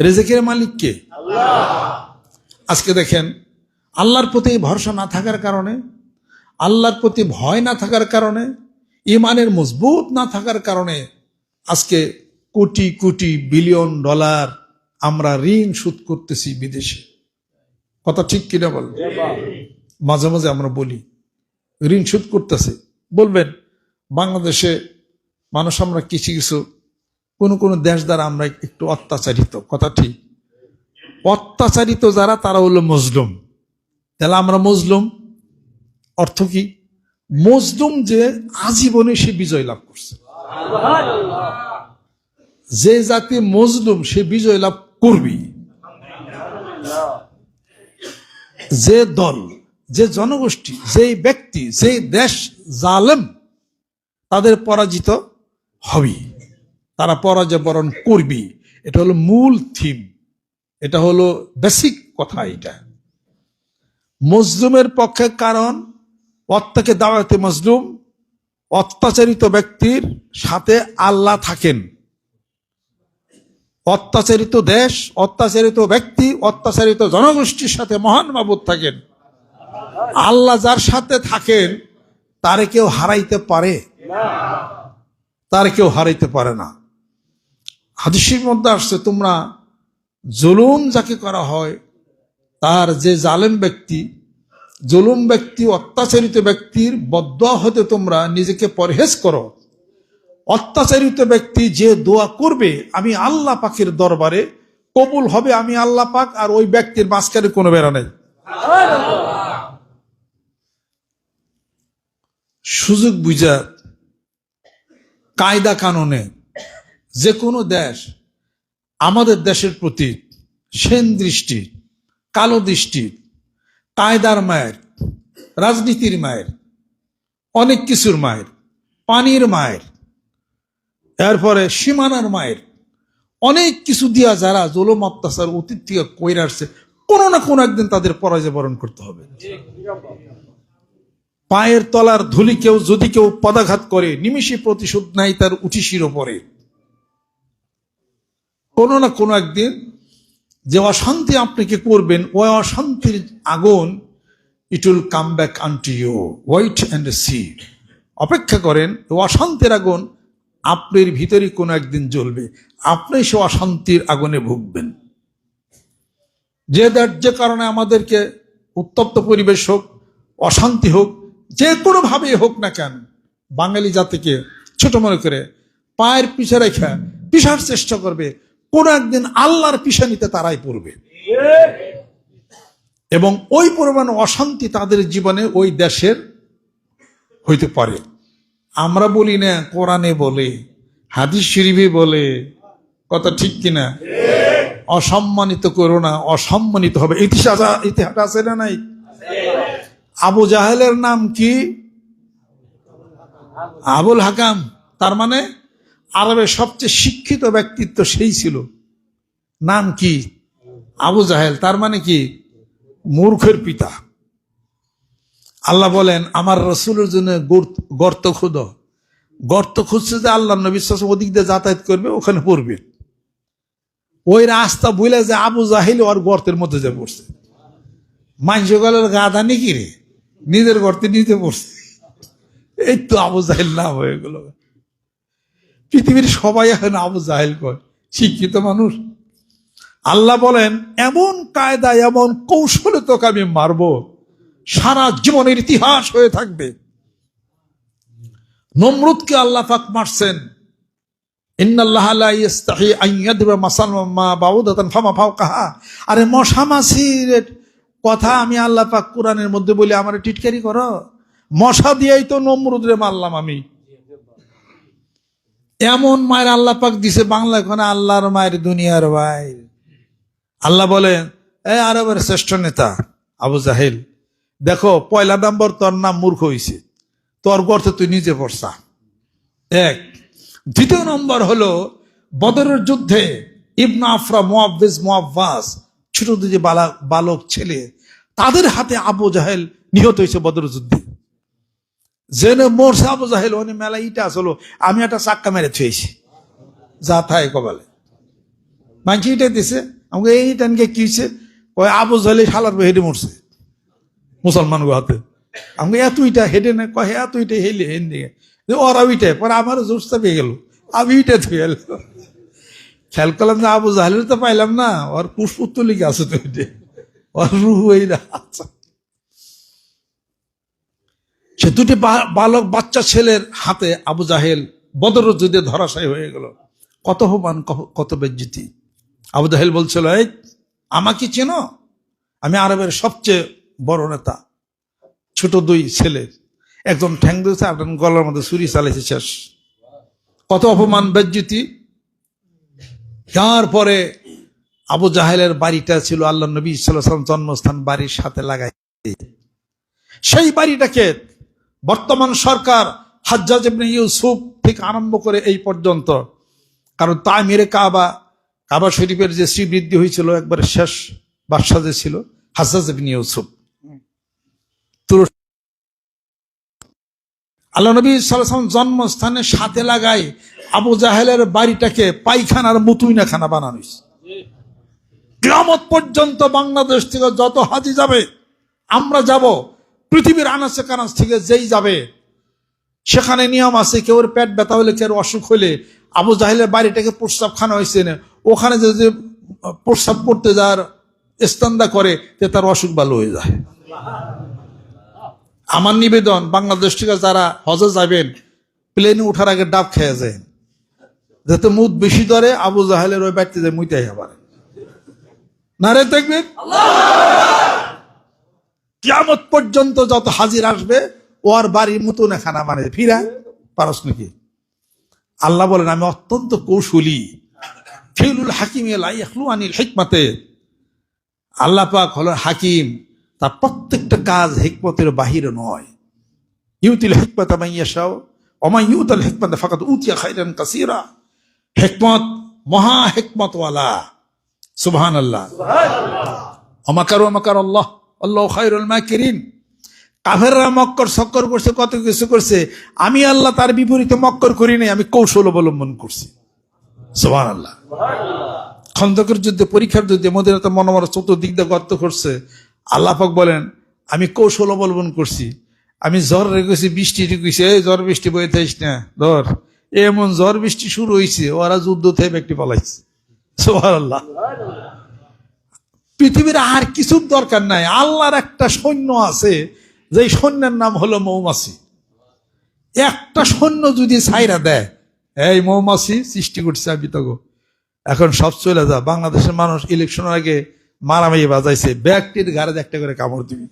রেজেকের মালিক কে? আজকে দেখেন আল্লাহর প্রতি ভরসা না থাকার কারণে আল্লাহর প্রতি ভয় না থাকার কারণে ইমানের মজবুত না থাকার কারণে আজকে কোটি কোটি বিলিয়ন ডলার আমরা ঋণ শোধ করতেছি বিদেশে। কথা ঠিক কিনা বল মাঝে মাঝে আমরা বলি ঋণ শোধ করতেছে। বলবেন বাংলাদেশে মানুষ আমরা কিছু কিছু কোনো কোনো দেশ দ্বারা আমরা একটু অত্যাচারিত, কথা ঠিক? অত্যাচারিত যারা, তারা হলো মজলুম তাহলে আমরা মজলুম অর্থ কি? মজলুম যে আজীবনে সে বিজয় লাভ করছে। যে জাতি মজলুম সে বিজয় লাভ করবি। যে দল, যে জনগোষ্ঠী যে ব্যক্তি যে দেশ জালেম, তাদের পরাজিত হবি তারা পরাজয় বরণ করবি। এটা হলো মূল থিম এটা হলো বেসিক কথা এটা। মজলুমের পক্ষে কারণ, অত্যাকে দাওয়াতে মজলুম, অত্যাচারিত ব্যক্তির সাথে আল্লাহ থাকেন। অত্যাচারিত দেশ, অত্যাচারিত ব্যক্তি, অত্যাচারিত জনগোষ্ঠীর সাথে মহান মাবুদ থাকেন। আল্লাহ যার সাথে থাকেন, তারে কেউ হারাইতে পারে? তার কেউ হারাইতে পারে না। হাদিসের মধ্যে আসছে, তোমরা জুলুম যাকে করা হয়, তার যে জালেম ব্যক্তি, জুলুম ব্যক্তি, অত্যাচারিত ব্যক্তির বদ্ধ হতে তোমরা নিজেকে পরহেজ করো। অত্যাচারিত ব্যক্তি যে দোয়া করবে, আমি আল্লাহ পাকের দরবারে কবুল হবে, আমি আল্লাহ পাক আর ওই ব্যক্তির মাঝখানে কোনো বেড়া নেই। সুযোগ বুঝা কায়দা কানুনে যে কোনো দেশ আমাদের দেশের প্রতি সেন দৃষ্টি, কালো দৃষ্টি, কায়দার মায়ের, রাজনীতির মায়ের, অনেক কিছুর মায়ের, পানির মায়ের, এরপরে সীমানার মায়ের, অনেক কিছু দিয়া যারা জলম, অত্যাচার, অতীত থেকে কইরা আসছে, কোনো না কোনো একদিন তাদের পরাজয় বরণ করতে হবে। পায়ের তলার ধুলি কেউ যদি কেউ পদাঘাত করে, নিমিষে প্রতিশোধ নাই তার উঠিসির ওপরে। কোনো না কোনো একদিন যে অশান্তি আপনাকে করবেন, ওই অশান্তির আগুন it will come back unto you wait and see অপেক্ষা করেন অশান্তির আগুন আপনার ভিতরে কোনো একদিন জ্বলবে। আপনি সে অশান্তির আগুনে ভুগবেন। যে দ্যাট যে কারণে আমাদেরকে উত্তপ্ত পরিবেশ হোক, অশান্তি হোক, যে কোনোভাবেই হোক না কেন, বাঙালি জাতিকে ছোট মনে করে পায়ের পিছে রেখে পিসার চেষ্টা করবে কোনো একদিন আল্লাহর পিছা নিতে তারাই পড়বে। এবং ওই পরিমাণ অশান্তি তাদের জীবনে ওই দেশের হইতে পারে। আমরা বলি না, কোরআনে বলে, হাদিস শরীফে বলে, কথা ঠিক কিনা? অসম্মানিত করো না, অসম্মানিত হবে। ইতিহাস ইতিহাস আছে না নাই? আবু জাহেলের নাম কি? আবুল হাকাম, তার মানে আরবের সবচেয়ে শিক্ষিত ব্যক্তিত্ব সেই ছিল। নাম কি? আবু জাহেল। তার মানে কি? মূর্খের পিতা। আল্লাহ বলেন, আমার রসুলের জন্য গর্ত- খুদ। গর্ত খুঁজছে যে আল্লাহ সাল্লাল্লাহু ওদিক দিয়ে যাতায়াত করবে, ওখানে পড়বে। ওই রাস্তা বুঝলে যে আবু জাহিল ওর গর্তের মধ্যে যে পড়ছে। মাংস গলের গাদা নাকি রে? নিজের গর্তে নিজে পড়ছে। এই তো আবু জাহিল নাম হয়ে গেল। পৃথিবীর সবাই এখন আবু জাহিল কয়, শিক্ষিত মানুষ। আল্লাহ বলেন, এমন কায়দা এমন কৌশলে তোকে আমি মারবো, সারা জীবনের ইতিহাস হয়ে থাকবে। নমরুদকে আল্লাহ পাক মারছেন। আরে মশা মাছির কথা আমি আল্লাহ পাক কোরআনের মধ্যে বলি, আমার টিটকারি করো। মশা দিয়েই তো নমরুদরে মারলাম আমি। এমন মায়ের আল্লাহ পাক দিছে বাংলা এখন আল্লাহর মায়ের দুনিয়ার ভাই। আল্লাহ বলেন, এ আরবের শ্রেষ্ঠ নেতা, আবু জাহেল, দেখো, পয়লা নম্বর তোর নাম মূর্খ হইছে। তোর গর্তে তুই নিজে পড়ছা। এক। দ্বিতীয় নম্বর হলো, বদরের যুদ্ধে ইবনা আফরা মোয়াব্বাস ছোট যে বালা- বালক ছেলে, তাদের হাতে আবু জাহেল নিহত হয়েছে বদর যুদ্ধে। জেনে মরছে আবু জাহেল ওনে মেলা ইটা আসলো আমি একটা চাক্কা মেরে থুয়েছি যা থাই কবালে মানছি এটা দিছে, আমাকে এই টানকে কি হয়েছে ওই আবু জাহলে শালার হেঁটে মরছে। মুসলমান হাতে। আমাকে এত ইটা হেঁটে না, কয়, এত ইটা হেলে, হেন দিকে ওরা উইটে পরে আমার জোরটা পেয়ে গেল। আমি ইটা ধুয়ে এলো খেয়াল করলাম যে আবু জাহেলের তো পাইলাম না, ওর পুষ্পুত্তলিকে আছে তো ওর রুহ এই না আচ্ছা সে দুটি বালক বাচ্চা ছেলের হাতে আবু জাহেল বদর যুদ্ধে ধরাশায়ী হয়ে গেল। কত হবান কত বেজ্জিতি। আবু জাহেল বলছিল, এই, আমাকে চেনো? আমি আরবের সবচেয়ে বড় নেতা। ছোট দুই ছেলের একজন ঠ্যাং দিয়েছে একজন গলার মধ্যে ছুরি চালাইছে, শেষ। কত অপমান, বেজ্জিতি। তারপরে আবু জাহেলের বাড়িটা ছিল আল্লাহ নবী সাল্লাম জন্মস্থান বাড়ির সাথে লাগাই সেই বাড়িটাকে বর্তমান সরকার হাজ্জাজ ইউসুফ থেকে আরম্ভ করে এই পর্যন্ত। কারণ তামিরে কাবা কাবা শরীফের যে শ্রীবৃদ্ধি হয়েছিল একবার শেষ বাদশাহ যে ছিল, হাজ্জাজ ইউসুফ। আল্লাহ নবী সাল্লাম জন্মস্থানের সাথে লাগাই আবু জাহেলের বাড়িটাকে পায়খানার মুতুইনাখানা বানানো কিয়ামত পর্যন্ত বাংলাদেশ থেকে যত হাজি যাবে, আমরা যাব পৃথিবীর আনাচে কানাচ থেকে যেই যাবে, সেখানে নিয়ম আছে, কেউ পেট ব্যথা হলে কেউ অসুখ হলে আবু জাহেলের বাড়িটাকে প্রস্তাব খানা হয়েছে না। ওখানে যদি প্রস্তাব করতে যার স্তান্দা করে যে তার অসুখ ভালো হয়ে যায়। আমার নিবেদন, বাংলাদেশ থেকে যারা হজে যাবেন প্লেনে ওঠার আগে ডাব খেয়ে যায় যাতে মুদ বেশি ধরে, আবু জাহেলের ওই বাড়িতে যায় মুইতে না রে দেখবেন কিয়ামত পর্যন্ত যত হাজির আসবে ওর বাড়ির মতো না খানা মানে ফিরা পারস নাকি? আল্লাহ বলেন আমি অত্যন্ত কৌশলী। ফিলুল হাকিম আনিল হিকমাতে। আল্লাহ পাক হলো হাকিম। তার প্রত্যেকটা কাজ হিকমতের বাহিরে নয়। ইউতিল হিকমত আমাইয়াশাও অমা ইউতাল হিকমত ফাকাত উতিয়া খাইরান কাসিরা। হিকমত মহা হিকমতওয়ালা। সুবহান আল্লাহ অমাকার অমাকার আল্লাহ আল্লাহ খায়রুল মক্কর সক্কর করছে, কত কিছু করছে। আমি আল্লাহ তার বিপরীতে মক্কর করি নাই, আমি কৌশল অবলম্বন করছি। সুবহান আল্লাহ খন্দকের যুদ্ধে, পরীক্ষার যুদ্ধে মদিনাতে মনোমর চতুর্দিক দিয়ে গর্ত করছে। আল্লাহাক বলেন, আমি কৌশল অবলম্বন করছি। আমি জ্বর রেখেছি, বৃষ্টি রেখেছি। এই জ্বর বৃষ্টি বয়ে থাইস না, ধর। এমন জ্বর বৃষ্টি শুরু হয়েছে ওরা যুদ্ধ থেকে ব্যক্তি পালাইছে। সোহার আল্লাহ পৃথিবীর আর কিছুর দরকার নাই। আল্লাহর একটা সৈন্য আছে যে সৈন্যের নাম হলো মৌমাছি। একটা সৈন্য যদি ছাইরা দেয়, এই মৌমাছি সৃষ্টি করছে আমি তো এখন সব চলে যা, বাংলাদেশের মানুষ ইলেকশনের আগে মারামারি বাজাইছে, ব্যাগটির গাড়ে একটা করে কামড় দিবি।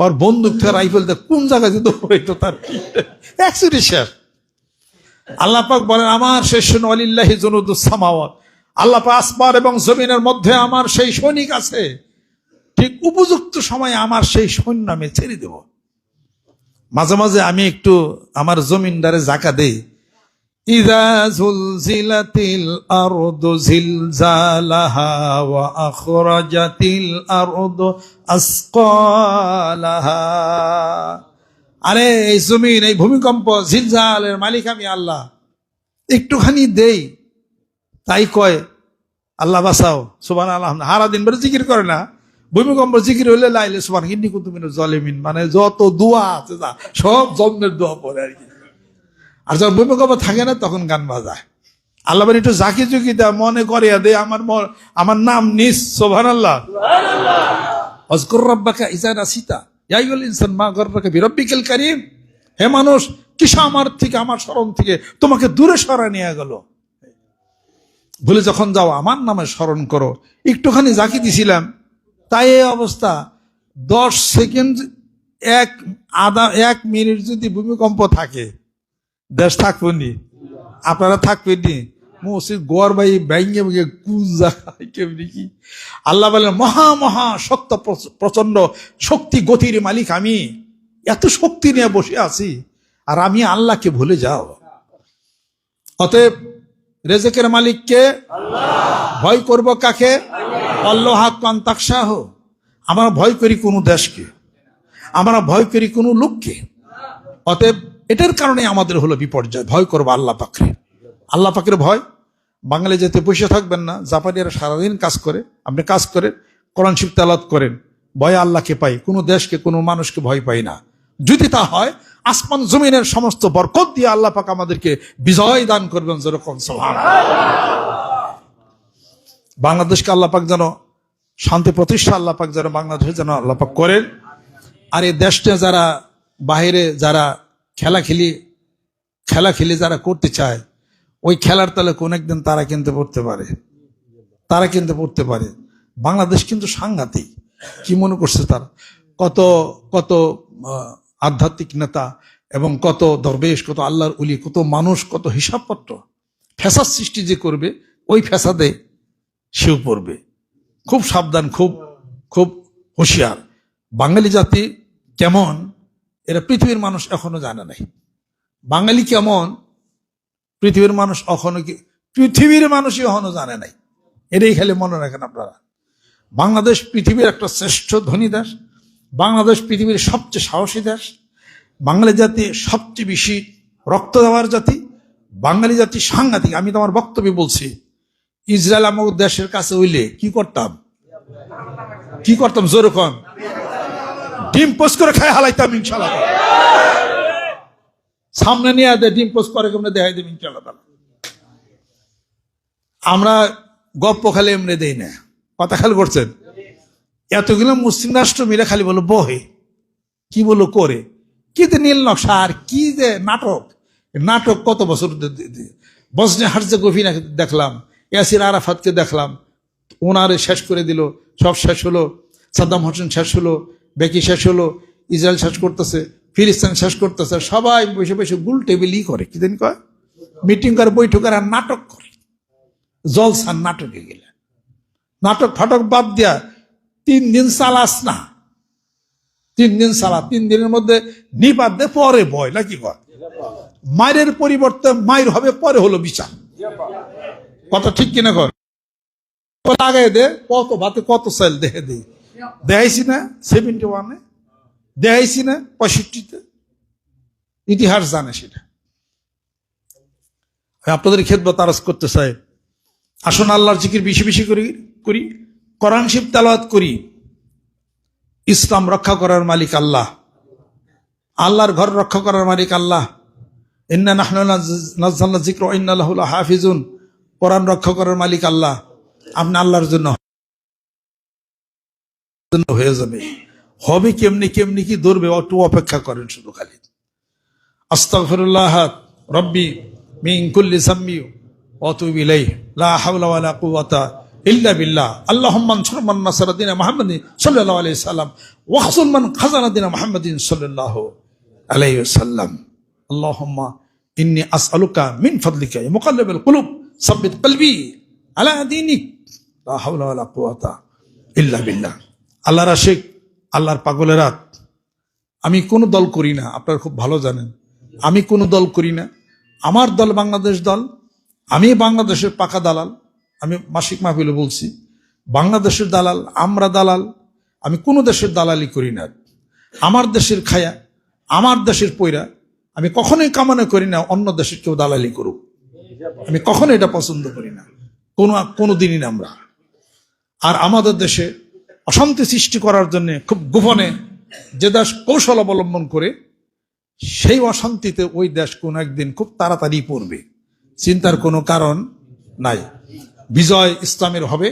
ওর বন্দুক থেকে রাইফেল কোন জায়গায় যেতে হইতো তার শেষ। আল্লাহ পাক বলেন, আমার শেষ আলিল্লাহি জনুদুসামাওয়াত আল্লাহ আসমান এবং জমিনের মধ্যে আমার সেই সৈনিক আছে। ঠিক উপযুক্ত সময়ে আমার সেই সৈন্য আমি ছেড়ে দেব। মাঝে মাঝে আমি একটু আমার জমিনদারে জাকা দেই। ইদা আরে, এই জমিন, এই ভূমিকম্প, জিলজালের মালিক আমি আল্লাহ। একটুখানি দেই। তাই কয় আল্লাহ বাসাও সুবান আল্লাহ হারা দিন বেড়ে জিকির করে না। ভূমিকম্প জিকির হইলে লাইলে সুবান কিন্তু তুমি জলেমিন। মানে যত দোয়া আছে যা সব জন্মের দোয়া পড়ে আর কি। আর যখন ভূমিকম্প থাকে না তখন গান বাজায়। আল্লাহ একটু জাকি জুকি দেয় মনে করিয়া দে আমার আমার নাম নিস সোভান আল্লাহ অজকর রব্বাকা ইজানা সীতা ইয়াইল ইনসান মা গর্বাকে বিরব্বিকেল কারিম। হে মানুষ কিসা আমার থেকে আমার স্মরণ থেকে তোমাকে দূরে সরা নিয়ে গেল? ভুলে যখন যাও, আমার নামে স্মরণ করো। একটুখানি জাকি দিছিলাম। তাই এই অবস্থা। দশ সেকেন্ড, এক আধা, এক মিনিট যদি ভূমিকম্প থাকে, দেশ থাকবেনি আপনারা থাকবেনি মসজিদ গোয়ার ভাই ব্যাঙ্গে ভেঙে কুজা কেমনি কি? আল্লাহ বলেন, মহা মহা শক্ত প্রচ- প্রচণ্ড শক্তি গতির মালিক আমি। এত শক্তি নিয়ে বসে আছি। আর আমি আল্লাহকে ভুলে যাও। অতএব রেজেকের মালিককে ভয় করব কাকে? কান্তাকশাহ আমরা ভয় করি কোনো দেশকে। আমরা ভয় করি কোনো লোককে। অতএব এটার কারণে আমাদের হলো বিপর্যয়। ভয় করব আল্লাহ পাকরে। আল্লাহ পাকের ভয়? বাঙালি যেতে বসে থাকবেন না। জাপানিরা সারাদিন কাজ করে। আপনি কাজ করেন, কোরআন শিব তেলাত করেন। ভয় আল্লাহকে পাই। কোনো দেশকে, কোনো মানুষকে ভয় পাই না। যদি তা হয় আসমান জমিনের সমস্ত বরকত দিয়ে আল্লাহ পাক আমাদেরকে বিজয় দান করবেন যেরকম সোহান বাংলাদেশকে আল্লাহ পাক যেন শান্তি প্রতিষ্ঠা আল্লাহ পাক যেন বাংলাদেশে যেন আল্লাহ পাক করেন। আর এই দেশটা যারা বাইরে যারা খেলা খেলি খেলা খেলি যারা করতে চায়, ওই খেলার তালে কোন একদিন তারা কিনতে পড়তে পারে। তারা কিনতে পড়তে পারে। বাংলাদেশ কিন্তু সাংঘাতিক। কি মনে করছে তারা? কত কত আধ্যাত্মিক নেতা এবং কত দরবেশ, কত আল্লাহর উলি কত মানুষ, কত হিসাবপত্র। ফ্যাসাদ সৃষ্টি যে করবে, ওই ফ্যাসাদে সেও পড়বে। খুব সাবধান, খুব খুব হুঁশিয়ার। বাঙালি জাতি কেমন, এরা পৃথিবীর মানুষ এখনও জানে নাই। বাঙালি কেমন, পৃথিবীর মানুষ এখনও কি, পৃথিবীর মানুষই এখনও জানে নাই। এটাই খালি মনে রাখেন আপনারা। বাংলাদেশ পৃথিবীর একটা শ্রেষ্ঠ ধনী দেশ। বাংলাদেশ পৃথিবীর সবচেয়ে সাহসী দেশ, বাঙালি জাতি সবচেয়ে বেশি রক্ত দেওয়ার জাতি, বাঙালি জাতি সাংঘাতিক। আমি তোমার বক্তব্য বলছি, ইসরায়েল আমাদের দেশের কাছে হইলে কি করতাম? কি করতাম যেরকম ডিম পোস্ট করে খাই হালাইতাম ইনশাল্লাহ সামনে নিয়ে দেয় ডিম পোস্ট করে কেমন দেখাই দেব ইনশাল্লাহ আমরা গপ্প খালি এমনি দেই না। কথা খেয়াল করছেন। এতগুলো মুসলিম রাষ্ট্র মিলে খালি বলো বহে। কি বলো করে? কি যে নীল নকশা আর কি যে নাটক? নাটক কত বছর বসনে হার্জে গভীরা দেখলাম, ইয়াসির আরাফাতকে দেখলাম ওনারে শেষ করে দিল, সব শেষ হলো, সাদ্দাম হোসেন শেষ হলো, বেকি শেষ হলো, ইসরায়েল শেষ করতেছে, ফিলিস্তিন শেষ করতেছে, সবাই বসে বসে গুল টেবিলই করে, কি দিন কয়? মিটিং করে, বৈঠক আর নাটক করে। জলসান নাটকে গেলে নাটক ফাটক বাদ দিয়া তিন দিন চালাস না। তিন দিন চালা তিন দিনের মধ্যে নিপাত দে, পরে ভয় নাকি কয়? মায়ের পরিবর্তে মায়ের হবে, পরে হলো বিচার। কথা ঠিক কিনা কর দে, কত কত সেল না পঁয়ষট্টিতে। ইতিহাস জানে সেটা। আপনাদের ক্ষেত্র তারাজ করতে চাই। আসুন আল্লাহর জিকির বেশি বেশি করি করি। কোরআন শিব তালাওয়াত করি, ইসলাম রক্ষা করার মালিক আল্লাহ। আল্লাহর ঘর রক্ষা করার মালিক আল্লাহ। হাফিজুন কোরআন রক্ষা করার মালিক আল্লাহ। আপনি আল্লাহর জন্য হয়ে যাবে। হবে কেমনি কেমনি কি ধরবে একটু অপেক্ষা করেন শুধু খালি। আস্তাফরুল্লাহ রব্বি মিং সাম্মি অতুবিলাই লা হাওলা ওয়ালা কুওয়াতা ইল্লা বিল্লাহ। আল্লাহম্মান সুরমান নাসারদ্দিন মাহমদিন সাল্লাহ আলি সাল্লাম ওয়াকসুলমান খাজানাদ্দিন মাহমদিন সাল্লাহ আলাই সাল্লাম। আল্লাহম্মা ইন্নি আস আলুকা মিন ফদলিকা মোকাল্লেবেল কুলুব, সব্বিত কলবি আলা দিনিক ইল্লা বিল্লাহ। আল্লাহ রাশেখ আল্লাহর পাগলেরা আমি কোনো দল করি না, আপনারা খুব ভালো জানেন। আমি কোনো দল করি না। আমার দল বাংলাদেশ দল, আমি বাংলাদেশের পাকা দালাল। আমি মাসিক মাহফিলে বলছি, বাংলাদেশের দালাল, আমরা দালাল, আমি কোনো দেশের দালালি করি না। আমার দেশের খায়া, আমার দেশের পয়রা আমি কখনোই কামনা করি না অন্য দেশের কেউ দালালি করুক। আমি কখনো এটা পছন্দ করি না। কোনো কোনো দিনই না আমরা। আর আমাদের দেশে অশান্তি সৃষ্টি করার জন্য খুব গোপনে যে দেশ কৌশল অবলম্বন করে, সেই অশান্তিতে ওই দেশ কোন একদিন খুব তাড়াতাড়ি পড়বে। চিন্তার কোনো কারণ নাই। বিজয় ইসলামের হবে,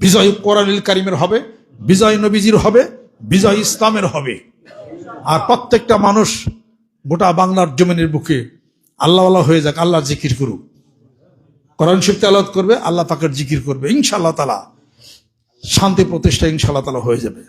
বিজয় কোরআনুল কারিমের হবে, বিজয় নবীজির হবে, বিজয় ইসলামের হবে। আর প্রত্যেকটা মানুষ গোটা বাংলার জমিনের বুকে আল্লাহ আল্লাহ হয়ে যাক, আল্লাহ জিকির করুক। কোরআন শক্তি আলাদ করবে, আল্লাহ পাকের জিকির করবে ইনশাল্লাহ তালা শান্তি প্রতিষ্ঠা ইনশাআল্লাহ তালা হয়ে যাবে।